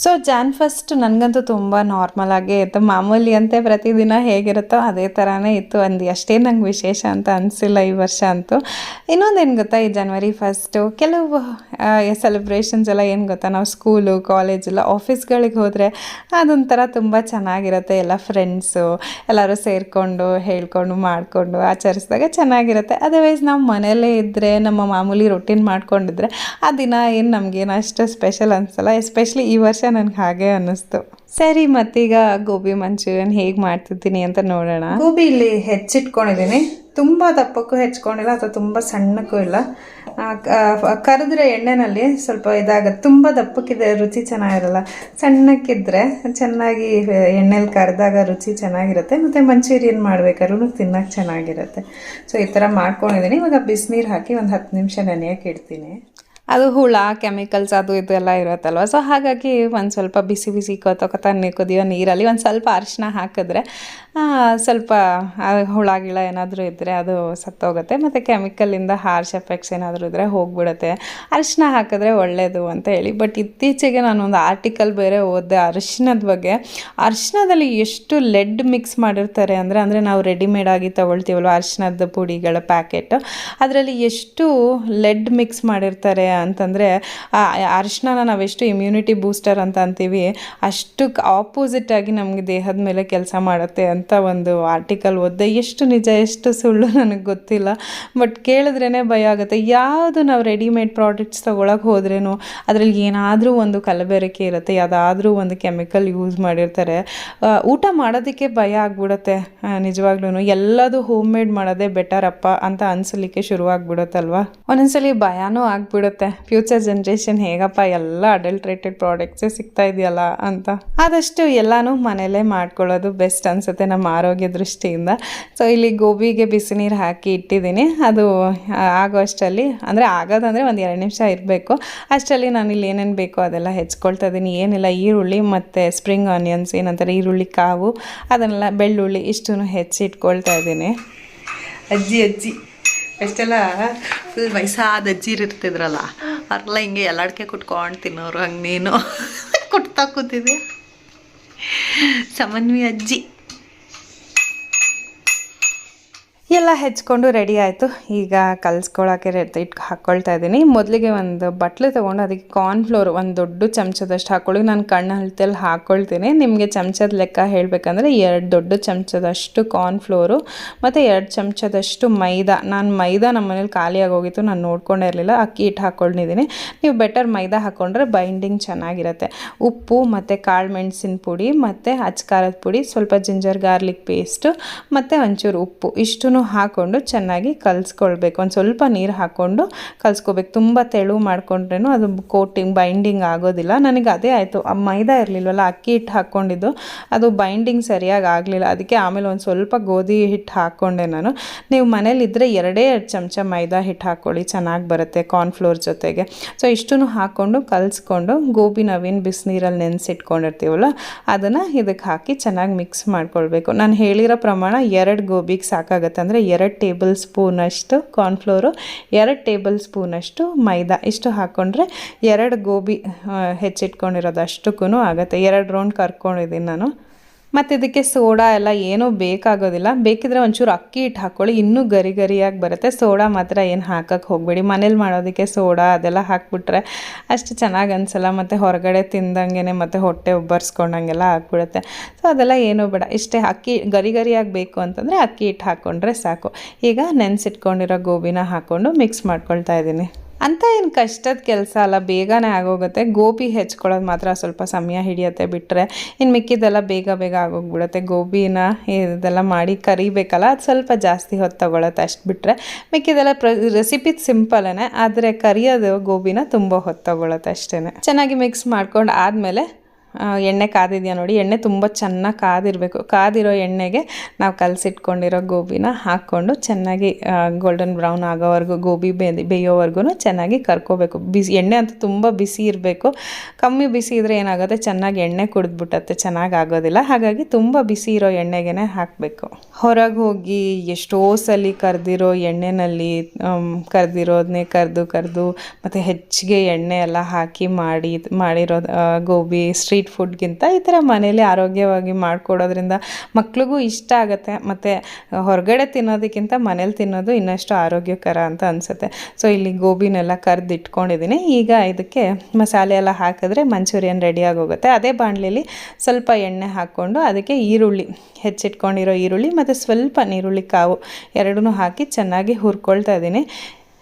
ಸೊ ಜಾನ್ ಫಸ್ಟ್ ನನಗಂತೂ ತುಂಬ ನಾರ್ಮಲ್ ಆಗೇ ಇತ್ತು. ಮಾಮೂಲಿ ಅಂತೆ ಪ್ರತಿದಿನ ಹೇಗಿರುತ್ತೋ ಅದೇ ಥರನೇ ಇತ್ತು ಅಂದು. ಅಷ್ಟೇ ನಂಗೆ ವಿಶೇಷ ಅಂತ ಅನಿಸಿಲ್ಲ ಈ ವರ್ಷ ಅಂತೂ. ಇನ್ನೊಂದೇನು ಗೊತ್ತಾ, ಈ ಜನವರಿ ಫಸ್ಟು ಕೆಲವು ಸೆಲೆಬ್ರೇಷನ್ಸ್ ಎಲ್ಲ ಏನು ಗೊತ್ತಾ, ನಾವು ಸ್ಕೂಲು ಕಾಲೇಜೆಲ್ಲ ಆಫೀಸ್ಗಳಿಗೆ ಹೋದರೆ ಅದೊಂಥರ ತುಂಬ ಚೆನ್ನಾಗಿರುತ್ತೆ. ಎಲ್ಲ ಫ್ರೆಂಡ್ಸು ಎಲ್ಲರೂ ಸೇರಿಕೊಂಡು, ಹೇಳ್ಕೊಂಡು, ಮಾಡಿಕೊಂಡು, ಆಚರಿಸಿದಾಗ ಚೆನ್ನಾಗಿರುತ್ತೆ. ಅದರ್ವೈಸ್ ನಾವು ಮನೆಯಲ್ಲೇ ಇದ್ದರೆ ನಮ್ಮ ಮಾಮೂಲಿ ರೊಟೀನ್ ಮಾಡ್ಕೊಂಡಿದ್ರೆ ಆ ದಿನ ಏನು ನಮಗೇನು ಅಷ್ಟು ಸ್ಪೆಷಲ್ ಅನಿಸಲ್ಲ. ಎಸ್ಪೆಷಲಿ ಈ ವರ್ಷ ನನಗೆ ಹಾಗೆ ಅನ್ನಿಸ್ತು. ಸರಿ ಮತ್ತೀಗ ಗೋಬಿ ಮಂಚೂರಿಯನ್ ಹೇಗೆ ಮಾಡ್ತಿದ್ದೀನಿ ಅಂತ ನೋಡೋಣ. ಗೋಬಿ ಇಲ್ಲಿ ಹೆಚ್ಚಿಟ್ಕೊಂಡಿದ್ದೀನಿ. ತುಂಬ ದಪ್ಪಕ್ಕೂ ಹೆಚ್ಕೊಂಡಿಲ್ಲ ಅಥವಾ ತುಂಬ ಸಣ್ಣಕ್ಕೂ ಇಲ್ಲ. ಕರೆದ್ರೆ ಎಣ್ಣೆನಲ್ಲಿ ಸ್ವಲ್ಪ ಇದಾಗುತ್ತೆ. ತುಂಬ ದಪ್ಪಕ್ಕಿದೆ ರುಚಿ ಚೆನ್ನಾಗಿರಲ್ಲ. ಸಣ್ಣಕ್ಕಿದ್ರೆ ಚೆನ್ನಾಗಿ ಎಣ್ಣೆಲಿ ಕರೆದಾಗ ರುಚಿ ಚೆನ್ನಾಗಿರುತ್ತೆ, ಮತ್ತು ಮಂಚೂರಿಯನ್ ಮಾಡ್ಬೇಕಾದ್ರೂ ತಿನ್ನಕ್ಕೆ ಚೆನ್ನಾಗಿರುತ್ತೆ. ಸೊ ಈ ಥರ ಮಾಡ್ಕೊಂಡಿದ್ದೀನಿ. ಇವಾಗ ಬಿಸಿನೀರು ಹಾಕಿ ಒಂದು ಹತ್ತು ನಿಮಿಷ ನೆನೆಯೋಕೆ ಇಡ್ತೀನಿ. ಅದು ಹುಳ ಕೆಮಿಕಲ್ಸ್ ಅದು ಇದು ಎಲ್ಲ ಇರುತ್ತಲ್ವ? ಸೊ ಹಾಗಾಗಿ ಒಂದು ಸ್ವಲ್ಪ ಬಿಸಿ ಬಿಸಿ ಕೊತ ಕೊತ ನೀ ಕುದಿಯೋ ನೀರಲ್ಲಿ ಒಂದು ಸ್ವಲ್ಪ ಅರಿಶಿನ ಹಾಕಿದ್ರೆ ಸ್ವಲ್ಪ ಹುಳ, ಗಿಳ ಏನಾದರೂ ಇದ್ದರೆ ಅದು ಸತ್ತೋಗುತ್ತೆ. ಮತ್ತು ಕೆಮಿಕಲಿಂದ ಹಾರ್ಶ್ ಎಫೆಕ್ಟ್ಸ್ ಏನಾದರೂ ಇದ್ದರೆ ಹೋಗ್ಬಿಡುತ್ತೆ. ಅರಿಶಿನ ಹಾಕಿದ್ರೆ ಒಳ್ಳೆಯದು ಅಂತ ಹೇಳಿ. ಬಟ್ ಇತ್ತೀಚೆಗೆ ನಾನೊಂದು ಆರ್ಟಿಕಲ್ ಬೇರೆ ಓದಿದೆ ಅರಿಶಿನದ ಬಗ್ಗೆ. ಅರಿಶಿನದಲ್ಲಿ ಎಷ್ಟು ಲೆಡ್ ಮಿಕ್ಸ್ ಮಾಡಿರ್ತಾರೆ ಅಂದರೆ ಅಂದರೆ ನಾವು ರೆಡಿಮೇಡ್ ಆಗಿ ತೊಗೊಳ್ತೀವಲ್ವ ಅರಿಶಿನದ ಪುಡಿಗಳ ಪ್ಯಾಕೆಟ್ ಅದರಲ್ಲಿ ಎಷ್ಟು ಲೆಡ್ ಮಿಕ್ಸ್ ಮಾಡಿರ್ತಾರೆ ಅಂತಂದರೆ ಅರಿಶಿನ ನಾವೆಷ್ಟು ಇಮ್ಯುನಿಟಿ ಬೂಸ್ಟರ್ ಅಂತ ಅಂತೀವಿ, ಅಷ್ಟು ಆಪೋಸಿಟ್ ಆಗಿ ನಮಗೆ ದೇಹದ ಮೇಲೆ ಕೆಲಸ ಮಾಡುತ್ತೆ ಅಂತ ಒಂದು ಆರ್ಟಿಕಲ್ ಓದಿದೆ. ಎಷ್ಟು ನಿಜ, ಎಷ್ಟು ಸುಳ್ಳು ನನಗೆ ಗೊತ್ತಿಲ್ಲ. ಬಟ್ ಕೇಳಿದ್ರೇ ಭಯ ಆಗುತ್ತೆ. ಯಾವುದು ನಾವು ರೆಡಿಮೇಡ್ ಪ್ರಾಡಕ್ಟ್ಸ್ ತೊಗೊಳಕ್ಕೆ ಹೋದ್ರೇನು, ಅದರಲ್ಲಿ ಏನಾದರೂ ಒಂದು ಕಲಬೆರಕೆ ಇರುತ್ತೆ, ಯಾವುದಾದ್ರೂ ಒಂದು ಕೆಮಿಕಲ್ ಯೂಸ್ ಮಾಡಿರ್ತಾರೆ. ಊಟ ಮಾಡೋದಕ್ಕೆ ಭಯ ಆಗ್ಬಿಡುತ್ತೆ ನಿಜವಾಗ್ಲೂ ಎಲ್ಲದು ಹೋಮ್ ಮೇಡ್ ಮಾಡೋದೇ ಬೆಟರ್ ಅಪ್ಪ ಅಂತ ಅನ್ಸಲಿಕ್ಕೆ ಶುರುವಾಗ್ಬಿಡುತ್ತಲ್ವಾ? ಒಂದೊಂದ್ಸಲಿ ಭಯನೂ ಆಗ್ಬಿಡುತ್ತೆ. ಫ್ಯೂಚರ್ ಜನ್ರೇಷನ್ ಹೇಗಪ್ಪ, ಎಲ್ಲ ಅಡಲ್ಟ್ರೇಟೆಡ್ ಪ್ರಾಡಕ್ಟ್ಸೇ ಸಿಗ್ತಾ ಇದೆಯಲ್ಲ ಅಂತ. ಆದಷ್ಟು ಎಲ್ಲನೂ ಮನೇಲೇ ಮಾಡ್ಕೊಳ್ಳೋದು ಬೆಸ್ಟ್ ಅನಿಸುತ್ತೆ ನಮ್ಮ ಆರೋಗ್ಯ ದೃಷ್ಟಿಯಿಂದ. ಸೊ ಇಲ್ಲಿ ಗೋಬಿಗೆ ಬಿಸಿ ನೀರು ಹಾಕಿ ಇಟ್ಟಿದ್ದೀನಿ. ಅದು ಆಗೋ ಅಷ್ಟರಲ್ಲಿ, ಅಂದರೆ ಆಗೋದಂದರೆ ಒಂದು ಎರಡು ನಿಮಿಷ ಇರಬೇಕು. ಅಷ್ಟರಲ್ಲಿ ನಾನು ಇಲ್ಲಿ ಏನೇನು ಬೇಕೋ ಅದೆಲ್ಲ ಹೆಚ್ಕೊಳ್ತಾ ಇದ್ದೀನಿ. ಏನಿಲ್ಲ, ಈರುಳ್ಳಿ ಮತ್ತು ಸ್ಪ್ರಿಂಗ್ ಆನಿಯನ್ಸ್ ಏನಂತಾರೆ, ಈರುಳ್ಳಿ ಕಾವು, ಅದನ್ನೆಲ್ಲ ಬೆಳ್ಳುಳ್ಳಿ ಇಷ್ಟು ಹೆಚ್ಚಿಟ್ಕೊಳ್ತಾ ಇದ್ದೀನಿ. ಅಜ್ಜಿ ಅಜ್ಜಿ. ಎಷ್ಟೆಲ್ಲ ಫುಲ್ ವಯಸ್ಸಾದ ಅಜ್ಜಿರು ಇರ್ತಿದ್ರಲ್ಲ, ಅವ್ರೆಲ್ಲ ಹಿಂಗೆ ಎಲ್ಲಾಡ್ಕೆ ಕುಟ್ಕೊಂಡು ತಿನ್ನೋರು, ಹಂಗೆ ನೀನು ಕುಟ್ತಾ ಕೂತಿದ್ದೆ ಸಮನ್ವಿ ಅಜ್ಜಿ. ಎಲ್ಲ ಹೆಚ್ಕೊಂಡು ರೆಡಿ ಆಯಿತು. ಈಗ ಕಲಿಸ್ಕೊಳಕ್ಕೆ ರೆಡಿ ಇಟ್ಕೊ ಹಾಕ್ಕೊಳ್ತಾ ಇದ್ದೀನಿ. ಮೊದಲಿಗೆ ಒಂದು ಬಟ್ಲು ತೊಗೊಂಡು ಅದಕ್ಕೆ ಕಾರ್ನ್ಫ್ಲೋರ್ ಒಂದು ದೊಡ್ಡ ಚಮಚದಷ್ಟು ಹಾಕ್ಕೊಳ್ಳಿ ನಾನು ಕಣ್ಣು ಹಳ್ತಲ್ಲಿ ಹಾಕ್ಕೊಳ್ತೀನಿ ನಿಮಗೆ ಚಮಚದ ಲೆಕ್ಕ ಹೇಳಬೇಕಂದ್ರೆ ಎರಡು ದೊಡ್ಡ ಚಮಚದಷ್ಟು ಕಾರ್ನ್ಫ್ಲೋರು ಮತ್ತು ಎರಡು ಚಮಚದಷ್ಟು ಮೈದಾ. ನಾನು ಮೈದಾ ನಮ್ಮ ಮನೇಲಿ ಖಾಲಿಯಾಗಿ ಹೋಗಿತ್ತು ನಾನು ನೋಡ್ಕೊಂಡೇ ಇರಲಿಲ್ಲ. ಅಕ್ಕಿ ಹಿಟ್ಟು ಹಾಕ್ಕೊಂಡಿದ್ದೀನಿ ನೀವು ಬೆಟರ್ ಮೈದಾ ಹಾಕ್ಕೊಂಡ್ರೆ ಬೈಂಡಿಂಗ್ ಚೆನ್ನಾಗಿರುತ್ತೆ. ಉಪ್ಪು, ಮತ್ತು ಕಾಳು ಮೆಣಸಿನ ಪುಡಿ, ಮತ್ತು ಅಚ್ಕಾರದ ಪುಡಿ, ಸ್ವಲ್ಪ ಜಿಂಜರ್ ಗಾರ್ಲಿಕ್ ಪೇಸ್ಟು ಮತ್ತು ಒಂಚೂರು ಉಪ್ಪು. ಇಷ್ಟೂ ಹಾಕ್ಕೊಂಡು ಚೆನ್ನಾಗಿ ಕಲಿಸ್ಕೊಳ್ಬೇಕು. ಒಂದು ಸ್ವಲ್ಪ ನೀರು ಹಾಕ್ಕೊಂಡು ಕಲಿಸ್ಕೋಬೇಕು. ತುಂಬ ತೆಳು ಮಾಡ್ಕೊಂಡ್ರೇನು ಅದು ಕೋಟಿಂಗ್, ಬೈಂಡಿಂಗ್ ಆಗೋದಿಲ್ಲ. ನನಗೆ ಅದೇ ಆಯಿತು. ಆ ಮೈದಾ ಇರಲಿಲ್ವಲ್ಲ, ಅಕ್ಕಿ ಹಿಟ್ಟು ಹಾಕ್ಕೊಂಡಿದ್ದು ಅದು ಬೈಂಡಿಂಗ್ ಸರಿಯಾಗಿ ಆಗಲಿಲ್ಲ. ಅದಕ್ಕೆ ಆಮೇಲೆ ಒಂದು ಸ್ವಲ್ಪ ಗೋಧಿ ಹಿಟ್ಟು ಹಾಕ್ಕೊಂಡೆ ನಾನು. ನೀವು ಮನೇಲಿದ್ದರೆ ಎರಡೇ ಎರಡು ಚಮಚ ಮೈದಾ ಹಿಟ್ಟು ಹಾಕ್ಕೊಳ್ಳಿ ಚೆನ್ನಾಗಿ ಬರುತ್ತೆ ಕಾರ್ನ್ಫ್ಲೋರ್ ಜೊತೆಗೆ. ಸೊ ಇಷ್ಟೂ ಹಾಕ್ಕೊಂಡು ಕಲಿಸ್ಕೊಂಡು ಗೋಬಿ ನಾವೇನು ಬಿಸಿನೀರಲ್ಲಿ ನೆನೆಸಿಟ್ಕೊಂಡಿರ್ತೀವಲ್ಲ, ಅದನ್ನು ಇದಕ್ಕೆ ಹಾಕಿ ಚೆನ್ನಾಗಿ ಮಿಕ್ಸ್ ಮಾಡ್ಕೊಳ್ಬೇಕು. ನಾನು ಹೇಳಿರೋ ಪ್ರಮಾಣ ಎರಡು ಗೋಬಿಗೆ ಸಾಕಾಗುತ್ತೆ ಅಂದರೆ ಎರಡು ಟೇಬಲ್ ಸ್ಪೂನಷ್ಟು ಕಾರ್ನ್ಫ್ಲೋರು, ಎರಡು ಟೇಬಲ್ ಸ್ಪೂನಷ್ಟು ಮೈದಾ. ಇಷ್ಟು ಹಾಕ್ಕೊಂಡ್ರೆ ಎರಡು ಗೋಬಿ ಹೆಚ್ಚಿಟ್ಕೊಂಡಿರೋದು ಅಷ್ಟಕ್ಕೂ ಆಗುತ್ತೆ. ಎರಡು ರೌಂಡ್ ಕರ್ಕೊಂಡಿದ್ದೀನಿ ನಾನು. ಮತ್ತು ಇದಕ್ಕೆ ಸೋಡಾ ಎಲ್ಲ ಏನೂ ಬೇಕಾಗೋದಿಲ್ಲ. ಬೇಕಿದ್ರೆ ಒಂಚೂರು ಅಕ್ಕಿ ಹಿಟ್ಟು ಹಾಕ್ಕೊಳ್ಳಿ ಇನ್ನೂ ಗರಿ ಗರಿಯಾಗಿ ಬರುತ್ತೆ. ಸೋಡಾ ಮಾತ್ರ ಏನು ಹಾಕಕ್ಕೆ ಹೋಗಬೇಡಿ. ಮನೇಲಿ ಮಾಡೋದಕ್ಕೆ ಸೋಡಾ ಅದೆಲ್ಲ ಹಾಕ್ಬಿಟ್ರೆ ಅಷ್ಟು ಚೆನ್ನಾಗಿ ಅನಿಸಲ್ಲ. ಮತ್ತು ಹೊರಗಡೆ ತಿಂದಂಗೆ ಮತ್ತು ಹೊಟ್ಟೆ ಉಬ್ಬರ್ಸ್ಕೊಂಡಂಗೆಲ್ಲ ಹಾಕ್ಬಿಡುತ್ತೆ ಸೊ ಅದೆಲ್ಲ ಏನೂ ಬೇಡ. ಇಷ್ಟೇ ಅಕ್ಕಿ ಗರಿ ಗರಿಯಾಗಿ ಬೇಕು ಅಂತಂದರೆ ಅಕ್ಕಿ ಹಿಟ್ಟು ಹಾಕ್ಕೊಂಡ್ರೆ ಸಾಕು. ಈಗ ನೆನೆಸಿಟ್ಕೊಂಡಿರೋ ಗೋಬಿನ ಹಾಕ್ಕೊಂಡು ಮಿಕ್ಸ್ ಮಾಡ್ಕೊಳ್ತಾ ಇದ್ದೀನಿ. ಅಂತ ಏನು ಕಷ್ಟದ ಕೆಲಸ ಅಲ್ಲ, ಬೇಗನೆ ಆಗೋಗುತ್ತೆ. ಗೋಬಿ ಹೆಚ್ಕೊಳ್ಳೋದು ಮಾತ್ರ ಸ್ವಲ್ಪ ಸಮಯ ಹಿಡಿಯುತ್ತೆ ಬಿಟ್ಟರೆ ಇನ್ನು ಮಿಕ್ಕಿದ್ದೆಲ್ಲ ಬೇಗ ಬೇಗ ಆಗೋಗ್ಬಿಡುತ್ತೆ. ಗೋಬಿನ ಇದೆಲ್ಲ ಮಾಡಿ ಕರಿಬೇಕಲ್ಲ, ಅದು ಸ್ವಲ್ಪ ಜಾಸ್ತಿ ಹೊತ್ತು ತಗೊಳತ್ತೆ ಅಷ್ಟು ಬಿಟ್ಟರೆ ಮಿಕ್ಕಿದೆಲ್ಲ ಪ್ರ ರೆಸಿಪಿ ಸಿಂಪಲೇ ಆದರೆ ಕರಿಯೋದು ಗೋಬಿನ ತುಂಬ ಹೊತ್ತು ತಗೊಳತ್ತೆ ಅಷ್ಟೇ ಚೆನ್ನಾಗಿ ಮಿಕ್ಸ್ ಮಾಡ್ಕೊಂಡು ಆದಮೇಲೆ ಎಣ್ಣೆ ಕಾದಿದೆಯಾ ನೋಡಿ, ಎಣ್ಣೆ ತುಂಬ ಚೆನ್ನಾಗಿ ಕಾದಿರಬೇಕು. ಕಾದಿರೋ ಎಣ್ಣೆಗೆ ನಾವು ಕಲಸಿಟ್ಕೊಂಡಿರೋ ಗೋಬಿನ ಹಾಕ್ಕೊಂಡು ಚೆನ್ನಾಗಿ ಗೋಲ್ಡನ್ ಬ್ರೌನ್ ಆಗೋವರೆಗೂ, ಗೋಬಿ ಬೇಯೋವರೆಗೂ ಚೆನ್ನಾಗಿ ಕರ್ಕೋಬೇಕು. ಬಿಸಿ, ಎಣ್ಣೆ ಅಂತೂ ತುಂಬ ಬಿಸಿ ಇರಬೇಕು. ಕಮ್ಮಿ ಬಿಸಿ ಇದ್ದರೆ ಏನಾಗುತ್ತೆ, ಚೆನ್ನಾಗಿ ಎಣ್ಣೆ ಕುಡಿದ್ಬಿಟ್ಟತ್ತೆ ಚೆನ್ನಾಗಿ ಆಗೋದಿಲ್ಲ. ಹಾಗಾಗಿ ತುಂಬ ಬಿಸಿ ಇರೋ ಎಣ್ಣೆಗೆ ಹಾಕಬೇಕು. ಹೊರಗೆ ಹೋಗಿ ಎಷ್ಟೋ ಸಲ ಕರೆದಿರೋ ಎಣ್ಣೆನಲ್ಲಿ ಕರೆದಿರೋದನ್ನೇ ಕರೆದು ಕರೆದು, ಮತ್ತು ಹೆಚ್ಚಿಗೆ ಎಣ್ಣೆ ಎಲ್ಲ ಹಾಕಿ ಮಾಡಿ, ಮಾಡಿರೋ ಗೋಬಿ ಗೋಬಿ ಸ್ಟ್ರೀಟ್ ಫುಡ್ಗಿಂತ ಈ ಥರ ಮನೇಲಿ ಆರೋಗ್ಯವಾಗಿ ಮಾಡಿಕೊಡೋದ್ರಿಂದ ಮಕ್ಳಿಗೂ ಇಷ್ಟ ಆಗುತ್ತೆ. ಮತ್ತು ಹೊರಗಡೆ ತಿನ್ನೋದಕ್ಕಿಂತ ಮನೇಲಿ ತಿನ್ನೋದು ಇನ್ನಷ್ಟು ಆರೋಗ್ಯಕರ ಅಂತ ಅನಿಸುತ್ತೆ. ಸೊ ಇಲ್ಲಿ ಗೋಬಿನೆಲ್ಲ ಕರ್ದು ಇಟ್ಕೊಂಡಿದ್ದೀನಿ ಈಗ ಇದಕ್ಕೆ ಮಸಾಲೆ ಎಲ್ಲ ಹಾಕಿದ್ರೆ ಮಂಚೂರಿಯನ್ ರೆಡಿಯಾಗಿ ಹೋಗುತ್ತೆ ಅದೇ ಬಾಣಲೆಯಲ್ಲಿ ಸ್ವಲ್ಪ ಎಣ್ಣೆ ಹಾಕ್ಕೊಂಡು ಅದಕ್ಕೆ ಈರುಳ್ಳಿ, ಹೆಚ್ಚಿಟ್ಕೊಂಡಿರೋ ಈರುಳ್ಳಿ ಮತ್ತು ಸ್ವಲ್ಪ ನೀರುಳ್ಳಿ, ಕಾವು ಎರಡನ್ನೂ ಹಾಕಿ ಚೆನ್ನಾಗಿ ಹುರ್ಕೊಳ್ತಾ ಇದ್ದೀನಿ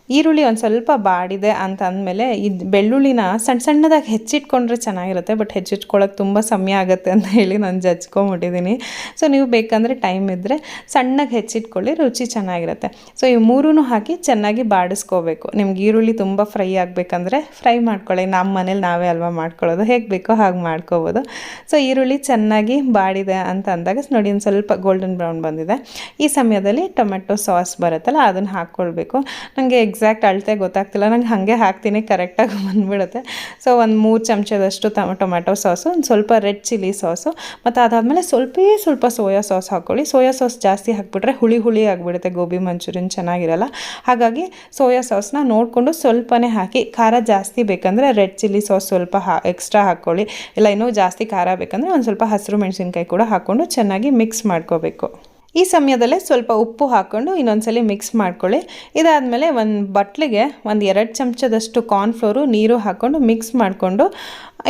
ಈರುಳ್ಳಿ ಒಂದು ಸ್ವಲ್ಪ ಬಾಡಿದೆ ಅಂತ ಅಂದಮೇಲೆ ಇದು ಬೆಳ್ಳುಳ್ಳಿನ ಸಣ್ಣ ಸಣ್ಣದಾಗಿ ಹೆಚ್ಚಿಟ್ಕೊಂಡ್ರೆ ಚೆನ್ನಾಗಿರುತ್ತೆ, ಬಟ್ ಹೆಚ್ಚಿಟ್ಕೊಳ್ಳೋಕೆ ತುಂಬ ಸಮಯ ಆಗುತ್ತೆ ಅಂತ ಹೇಳಿ ನಾನು ಜಜ್ಕೊಂಬಿಟ್ಟಿದ್ದೀನಿ ಸೊ ನೀವು ಬೇಕಂದರೆ ಟೈಮ್ ಇದ್ದರೆ ಸಣ್ಣಗೆ ಹೆಚ್ಚಿಟ್ಕೊಳ್ಳಿ, ರುಚಿ ಚೆನ್ನಾಗಿರುತ್ತೆ. ಸೊ ಈ ಮೂರೂ ಹಾಕಿ ಚೆನ್ನಾಗಿ ಬಾಡಿಸ್ಕೋಬೇಕು. ನಿಮ್ಗೆ ಈರುಳ್ಳಿ ತುಂಬ ಫ್ರೈ ಆಗಬೇಕಂದ್ರೆ ಫ್ರೈ ಮಾಡ್ಕೊಳ್ಳಿ. ನಮ್ಮ ಮನೇಲಿ ನಾವೇ ಅಲ್ವಾ ಮಾಡ್ಕೊಳ್ಳೋದು, ಹೇಗೆ ಬೇಕೋ ಹಾಗೆ ಮಾಡ್ಕೋಬೋದು. ಸೊ ಈರುಳ್ಳಿ ಚೆನ್ನಾಗಿ ಬಾಡಿದೆ ಅಂತ ಅಂದಾಗ ನೋಡಿ ಒಂದು ಸ್ವಲ್ಪ ಗೋಲ್ಡನ್ ಬ್ರೌನ್ ಬಂದಿದೆ. ಈ ಸಮಯದಲ್ಲಿ ಟೊಮೆಟೊ ಸಾಸ್ ಬರುತ್ತಲ್ಲ, ಅದನ್ನು ಹಾಕ್ಕೊಳ್ಬೇಕು. ನನಗೆ ಎಕ್ಸಾಕ್ಟ್ ಅಳತೆ ಗೊತ್ತಾಗ್ತಿಲ್ಲ. ನಂಗೆ ಹಾಗೆ ಹಾಕ್ತೀನಿ ಕರೆಕ್ಟಾಗಿ ಬಂದ್ಬಿಡುತ್ತೆ. ಸೊ ಒಂದು ಮೂರು ಚಮಚದಷ್ಟು ತಮ ಟೊಮ್ಯಾಟೊ ಸಾಸು, ಒಂದು ಸ್ವಲ್ಪ ರೆಡ್ ಚಿಲ್ಲಿ ಸಾಸು, ಮತ್ತು ಅದಾದಮೇಲೆ ಸ್ವಲ್ಪೇ ಸ್ವಲ್ಪ ಸೋಯಾ ಸಾಸ್ ಹಾಕ್ಕೊಳ್ಳಿ ಸೋಯಾ ಸಾಸ್ ಜಾಸ್ತಿ ಹಾಕ್ಬಿಟ್ರೆ ಹುಳಿ ಹುಳಿ ಆಗಿಬಿಡುತ್ತೆ, ಗೋಬಿ ಮಂಚೂರಿಯನ್ ಚೆನ್ನಾಗಿರಲ್ಲ. ಹಾಗಾಗಿ ಸೋಯಾ ಸಾಸ್ನ ನೋಡಿಕೊಂಡು ಸ್ವಲ್ಪನೇ ಹಾಕಿ, ಖಾರ ಜಾಸ್ತಿ ಬೇಕಂದರೆ ರೆಡ್ ಚಿಲ್ಲಿ ಸಾಸ್ ಸ್ವಲ್ಪ ಎಕ್ಸ್ಟ್ರಾ ಹಾಕ್ಕೊಳ್ಳಿ ಇಲ್ಲ, ಇನ್ನೂ ಜಾಸ್ತಿ ಖಾರ ಬೇಕಂದರೆ ಒಂದು ಸ್ವಲ್ಪ ಹಸಿರು ಮೆಣಸಿನ್ಕಾಯಿ ಕೂಡ ಹಾಕ್ಕೊಂಡು ಚೆನ್ನಾಗಿ ಮಿಕ್ಸ್ ಮಾಡ್ಕೋಬೇಕು. ಈ ಸಮಯದಲ್ಲೇ ಸ್ವಲ್ಪ ಉಪ್ಪು ಹಾಕ್ಕೊಂಡು ಇನ್ನೊಂದ್ಸಲಿ ಮಿಕ್ಸ್ ಮಾಡ್ಕೊಳ್ಳಿ. ಇದಾದಮೇಲೆ ಒಂದು ಬಟ್ಲಿಗೆ ಒಂದು ಎರಡು ಚಮಚದಷ್ಟು ಕಾರ್ನ್ಫ್ಲೋರು ನೀರು ಹಾಕ್ಕೊಂಡು ಮಿಕ್ಸ್ ಮಾಡಿಕೊಂಡು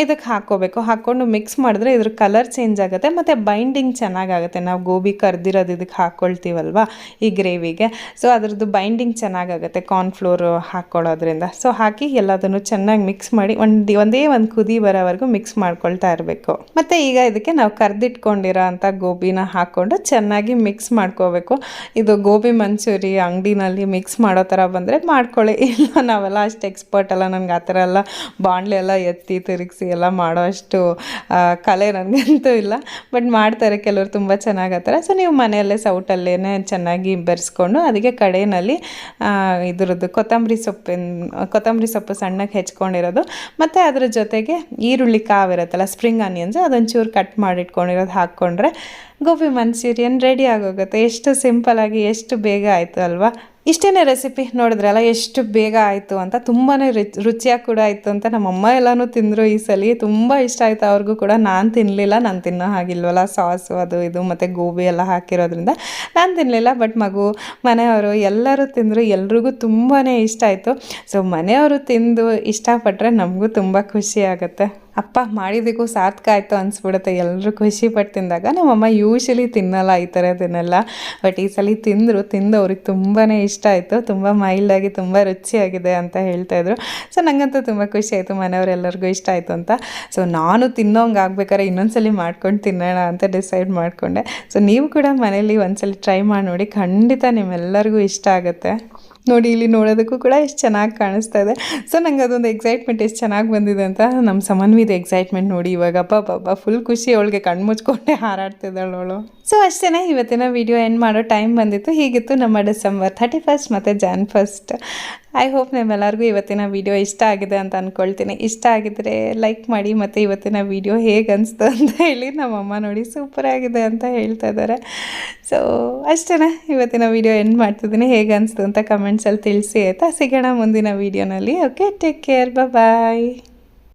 ಇದಕ್ಕೆ ಹಾಕ್ಕೋಬೇಕು. ಹಾಕ್ಕೊಂಡು ಮಿಕ್ಸ್ ಮಾಡಿದ್ರೆ ಇದ್ರ ಕಲರ್ ಚೇಂಜ್ ಆಗುತ್ತೆ, ಮತ್ತು ಬೈಂಡಿಂಗ್ ಚೆನ್ನಾಗಾಗುತ್ತೆ. ನಾವು ಗೋಬಿ ಕರ್ದಿರೋದು ಇದಕ್ಕೆ ಹಾಕ್ಕೊಳ್ತೀವಲ್ವ ಈ ಗ್ರೇವಿಗೆ ಸೊ ಅದರದ್ದು ಬೈಂಡಿಂಗ್ ಚೆನ್ನಾಗಾಗುತ್ತೆ ಕಾರ್ನ್ಫ್ಲೋರು ಹಾಕ್ಕೊಳ್ಳೋದ್ರಿಂದ. ಸೊ ಹಾಕಿ ಎಲ್ಲದನ್ನು ಚೆನ್ನಾಗಿ ಮಿಕ್ಸ್ ಮಾಡಿ ಒಂದು, ಒಂದೇ ಒಂದು ಕುದಿ ಬರೋವರೆಗೂ ಮಿಕ್ಸ್ ಮಾಡ್ಕೊಳ್ತಾ ಇರಬೇಕು. ಮತ್ತು ಈಗ ಇದಕ್ಕೆ ನಾವು ಕರ್ದಿಟ್ಕೊಂಡಿರೋ ಅಂಥ ಗೋಬಿನ ಹಾಕ್ಕೊಂಡು ಚೆನ್ನಾಗಿ ಮಿಕ್ಸ್ ಮಾಡ್ಕೋಬೇಕು. ಇದು ಗೋಬಿ ಮಂಚೂರಿ ಅಂಗಡಿನಲ್ಲಿ ಮಿಕ್ಸ್ ಮಾಡೋ ಥರ ಬಂದರೆ ಮಾಡ್ಕೊಳ್ಳಿ. ಇಲ್ಲ, ನಾವೆಲ್ಲ ಅಷ್ಟು ಎಕ್ಸ್ಪರ್ಟ್ ಅಲ್ಲ, ನನಗೆ ಆ ಥರ ಎಲ್ಲ ಬಾಣಲೆ ಎಲ್ಲ ಎತ್ತಿ ತಿರುಗಿಸಿ ಎಲ್ಲ ಮಾಡೋ ಅಷ್ಟು ಕಲೆ ನನಗಂತೂ ಇಲ್ಲ. ಬಟ್ ಮಾಡ್ತಾರೆ ಕೆಲವರು ತುಂಬ ಚೆನ್ನಾಗತ್ತಾರೆ ಸೊ ನೀವು ಮನೆಯಲ್ಲೇ ಸೌಟಲ್ಲೇ ಚೆನ್ನಾಗಿ ಬೆರೆಸ್ಕೊಂಡು ಅದಕ್ಕೆ ಕಡೆಯಲ್ಲಿ ಆ, ಇದ್ರದ್ದು ಕೊತ್ತಂಬರಿ ಸೊಪ್ಪಿನ ಕೊತ್ತಂಬರಿ ಸೊಪ್ಪು ಸಣ್ಣಗೆ ಹೆಚ್ಕೊಂಡಿರೋದು. ಮತ್ತು ಅದ್ರ ಜೊತೆಗೆ ಈರುಳ್ಳಿ ಕಾವಿರುತ್ತಲ್ಲ ಸ್ಪ್ರಿಂಗ್ ಆನಿಯನ್ಸ್ ಅದೊಂಚೂರು ಕಟ್ ಮಾಡಿಟ್ಕೊಂಡಿರೋದು ಹಾಕ್ಕೊಂಡ್ರೆ ಗೋಬಿ ಮಂಚೂರಿಯನ್ ರೆಡಿ ಆಗೋಗುತ್ತೆ. ಎಷ್ಟು ಸಿಂಪಲಾಗಿ ಎಷ್ಟು ಬೇಗ ಆಯಿತು ಅಲ್ವಾ ಇಷ್ಟೇ ರೆಸಿಪಿ ನೋಡಿದ್ರಲ್ಲ, ಎಷ್ಟು ಬೇಗ ಆಯಿತು ಅಂತ ತುಂಬಾ ರುಚಿ, ರುಚಿಯಾಗಿ ಕೂಡ ಆಯಿತು ಅಂತ ನಮ್ಮಮ್ಮ ಎಲ್ಲನೂ ತಿಂದರು ಈ ಸಲ. ತುಂಬ ಇಷ್ಟ ಆಯಿತು ಅವ್ರಿಗೂ ಕೂಡ. ನಾನು ತಿನ್ನಲಿಲ್ಲ ನಾನು ತಿನ್ನೋ ಹಾಗಿಲ್ವಲ್ಲ, ಸಾಸು ಅದು ಇದು ಮತ್ತು ಗೋಬಿ ಎಲ್ಲ ಹಾಕಿರೋದ್ರಿಂದ. ನಾನು ತಿನ್ನಲಿಲ್ಲ ಬಟ್ ಮಗು, ಮನೆಯವರು ಎಲ್ಲರೂ ತಿಂದರು, ಎಲ್ರಿಗೂ ತುಂಬಾ ಇಷ್ಟ ಆಯಿತು. ಸೊ ಮನೆಯವರು ತಿಂದು ಇಷ್ಟಪಟ್ಟರೆ ನಮಗೂ ತುಂಬ ಖುಷಿ ಆಗುತ್ತೆ. ಅಪ್ಪ ಮಾಡಿದ್ದಕ್ಕೂ ಸಾರ್ಥಕ ಆಯಿತು ಅನಿಸ್ಬಿಡುತ್ತೆ. ಎಲ್ಲರೂ ಖುಷಿ ಪಟ್ಟು ತಿಂದಾಗ ನಮ್ಮಮ್ಮ ಯೂಶಲಿ ತಿನ್ನಲ್ಲ ಈ ಥರದನ್ನೆಲ್ಲ ಬಟ್ ಈ ಸಲ ತಿಂದರು, ತಿಂದು ಅವ್ರಿಗೆ ತುಂಬಾ ಇಷ್ಟ ಆಯಿತು. ತುಂಬ ಮೈಲ್ಡಾಗಿ ತುಂಬ ರುಚಿಯಾಗಿದೆ ಅಂತ ಹೇಳ್ತಾಯಿದ್ರು ಸೊ ನನಗಂತೂ ತುಂಬ ಖುಷಿ ಆಯಿತು. ಮನೆಯವರೆಲ್ಲರಿಗೂ ಇಷ್ಟ ಆಯಿತು ಅಂತ. ಸೊ ನಾನು ತಿನ್ನೋಂಗೆ ಆಗ್ಬೇಕಾದ್ರೆ ಇನ್ನೊಂದ್ಸಲಿ ಮಾಡ್ಕೊಂಡು ತಿನ್ನೋಣ ಅಂತ ಡಿಸೈಡ್ ಮಾಡಿಕೊಂಡೆ. ಸೊ ನೀವು ಕೂಡ ಮನೇಲಿ ಒಂದ್ಸಲಿ ಟ್ರೈ ಮಾಡಿ ನೋಡಿ. ಖಂಡಿತ ನಿಮ್ಮೆಲ್ಲರಿಗೂ ಇಷ್ಟ ಆಗುತ್ತೆ. ನೋಡಿ, ಇಲ್ಲಿ ನೋಡೋದಕ್ಕೂ ಕೂಡ ಎಷ್ಟು ಚೆನ್ನಾಗಿ ಕಾಣಿಸ್ತಾ ಇದೆ. ಸೊ ನಂಗೆ ಅದೊಂದು ಎಕ್ಸೈಟ್ಮೆಂಟ್ ಎಷ್ಟು ಚೆನ್ನಾಗಿ ಬಂದಿದೆ ಅಂತ ನಮ್ಮ ಸಮನ್ವಿದ ಎಕ್ಸೈಟ್ಮೆಂಟ್ ನೋಡಿ ಇವಾಗ. ಪಾಪ ಫುಲ್ ಖುಷಿ. ಅವಳಿಗೆ ಕಣ್ಣು ಮುಚ್ಕೊಂಡೆ ಹಾರಾಡ್ತಿದ್ದಾಳೆ ಅವಳು. ಸೊ ಅಷ್ಟೇ ಇವತ್ತಿನ ವಿಡಿಯೋ ಎಂಡ್ ಮಾಡೋ ಟೈಮ್ ಬಂದಿತ್ತು. ಹೀಗಿತ್ತು ನಮ್ಮ ಡಿಸೆಂಬರ್ ಥರ್ಟಿ ಫಸ್ಟ್ ಮತ್ತು ಜಾನ್ ಫಸ್ಟ್ ಐ ಹೋಪ್ ನಿಮ್ಮೆಲ್ಲರಿಗೂ ಇವತ್ತಿನ ವಿಡಿಯೋ ಇಷ್ಟ ಆಗಿದೆ ಅಂತ ಅಂದ್ಕೊಳ್ತೀನಿ ಇಷ್ಟ ಆಗಿದ್ರೆ ಲೈಕ್ ಮಾಡಿ ಮತ್ತು ಇವತ್ತಿನ ವಿಡಿಯೋ ಹೇಗೆ ಅನಿಸ್ತು ಅಂತ ಹೇಳಿ ನಮ್ಮಮ್ಮ ನೋಡಿ ಸೂಪರ್ ಆಗಿದೆ ಅಂತ ಹೇಳ್ತಾ ಇದ್ದಾರೆ. ಸೊ ಅಷ್ಟೇ ಇವತ್ತಿನ ವಿಡಿಯೋ ಎಂಡ್ ಮಾಡ್ತಿದ್ದೀನಿ. ಹೇಗೆ ಅನಿಸ್ತು ಅಂತ ಕಮೆಂಟ್ಸಲ್ಲಿ ತಿಳಿಸಿ ಆಯಿತಾ? ಸಿಗೋಣ ಮುಂದಿನ ವೀಡಿಯೋನಲ್ಲಿ ಓಕೆ ಟೇಕ್ ಕೇರ್ ಬಾಯ್